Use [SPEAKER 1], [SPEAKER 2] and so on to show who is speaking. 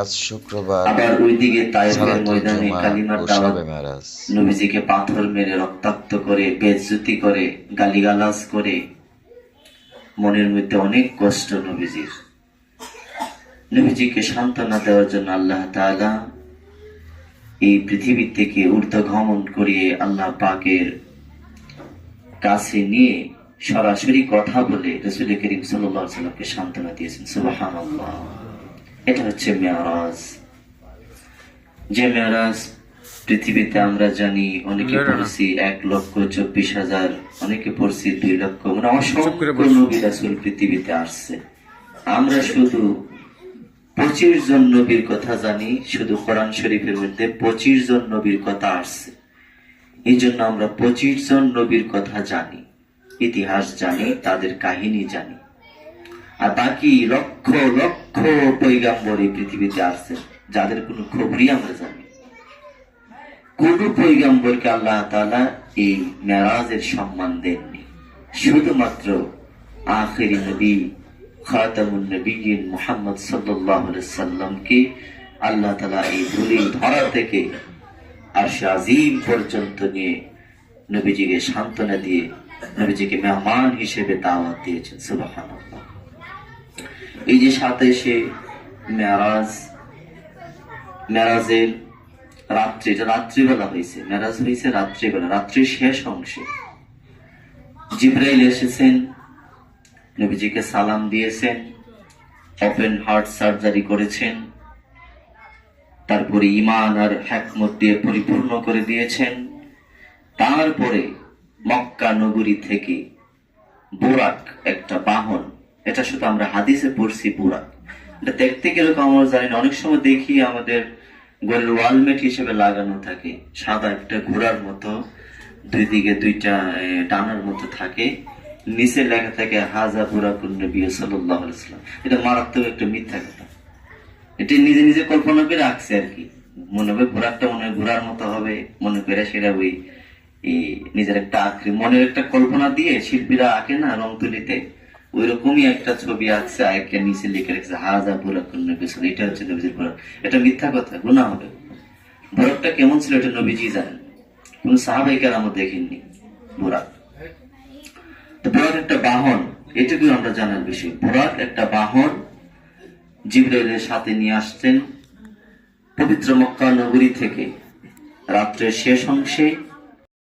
[SPEAKER 1] আজ শুক্রবার
[SPEAKER 2] আবার ওইদিকে তাইফের
[SPEAKER 1] সালাতুল
[SPEAKER 2] ময়দানে কালিমার দাওয়াত। নবীজিকে পাথর মেরে রক্তাক্ত করে বেজ্জুতি করে গালিগালাজ করে। মনের মধ্যে অনেক কষ্ট নবীজির। নবীজিকে সান্ত্বনা দেওয়ার জন্য আল্লাহ তাআলা এই পৃথিবী থেকে ঊর্ধ্ব গমন করিয়ে আল্লাহ পাকের কাছে নিয়ে সরাসরি কথা বলে রসুল করিম সাল্লামকে সান্ত্বনা দিয়েছেন। সুবাহান এটা হচ্ছে মেয়ারাজ যে মেয়ারাজ পৃথিবীতে আমরা জানি অনেকে পড়ছি এক লক্ষ চব্বিশ হাজার অনেকে পড়ছি দুই লক্ষ। মানে অসংখ্য নবী রাসুল পৃথিবীতে আসছে। আমরা শুধু পঁচিশ জন নবীর কথা জানি শুধু কোরআন শরীফের মধ্যে পঁচিশ জন নবীর কথা আসছে। এই জন্য আমরা পঁচিশ জন নবীর কথা জানি ইতিহাস জানি তাদের কাহিনী জানি। আর বাকি লক্ষ লক্ষ পৈগাম্বর এই পৃথিবীতে আসছে, যাদের কোনো খবরই আমরা জানি কোন পৈগাম্বরকে আল্লাহ তালা এই মেরাজের সম্মান দেননি। শুধুমাত্র আখেরি নবী খাতামুন মুহাম্মদ আলাইহি সাল্লামকে আল্লাহ তাআলা এই ধরা থেকে আরশে আজিম পর্যন্ত নিয়ে নবীজিকে সান্ত্বনা দিয়ে নবীজিকে মেহমান হিসেবে দাওয়াত দিয়েছেন, সুবহানাল্লাহ। এই যে সাতাইশে মেরাজ মেরাজের রাত্রি, এটা রাত্রিবেলা হয়েছে মেরাজ হয়েছে রাত্রিবেলা, রাত্রির শেষ অংশে। জিব্রাইল এসেছেন, নবীজিকে সালাম দিয়েছেন ওপেন হার্ট সার্জারি করেছেন, তারপরে ইমান আর হ্যাকমত দিয়ে পরিপূর্ণ করে দিয়েছেন। তারপরে মক্কা নগরী থেকে বোরাক, একটা বাহন এটা শুধু আমরা হাদিসে পড়ছি বুরাক এটা দেখতে কীরকম আমরা জানি না, অনেক সময় দেখি আমাদের গোলের ওয়ালমেট হিসেবে লাগানো থাকে। সাদা একটা ঘোড়ার মতো, দুই দিকে দুইটা ডানার মতো থাকে। নিচে লেখা থাকে, হাজা বুরাকুন নবী সাল্লাহ ইসলাম এটা মারাত্মক একটা মিথ্যা কথা। এটি নিজে নিজে কল্পনা করে আঁকছে আর কি। মনে হবে ঘোড়াটা মনে হয় ঘোড়ার মতো হবে, মনে করে সেটা ওই নিজের একটা আকৃতি মনের একটা কল্পনা দিয়ে শিল্পীরা আঁকে না রং তুলিতে। ওই রকমই একটা ছবি আঁকছে আঁকে নিচে লিখে রেখেছে হাজা বুরাক নবী এটা হচ্ছে নবীজির বুরাক এটা মিথ্যা কথা গুণা হবে। বুরাকটা কেমন ছিল এটা নবীজি জানেন? কোন সাহাবাইকার আমরা দেখিনি বুরাক। তো বুরাক একটা বাহন, এটুকুই আমরা জানার বিষয়। বুরাক একটা বাহন জিব্রাইলের সাথে নিয়ে আসতেন পবিত্র মক্কা নগরী থেকে। রাত্রের শেষ অংশে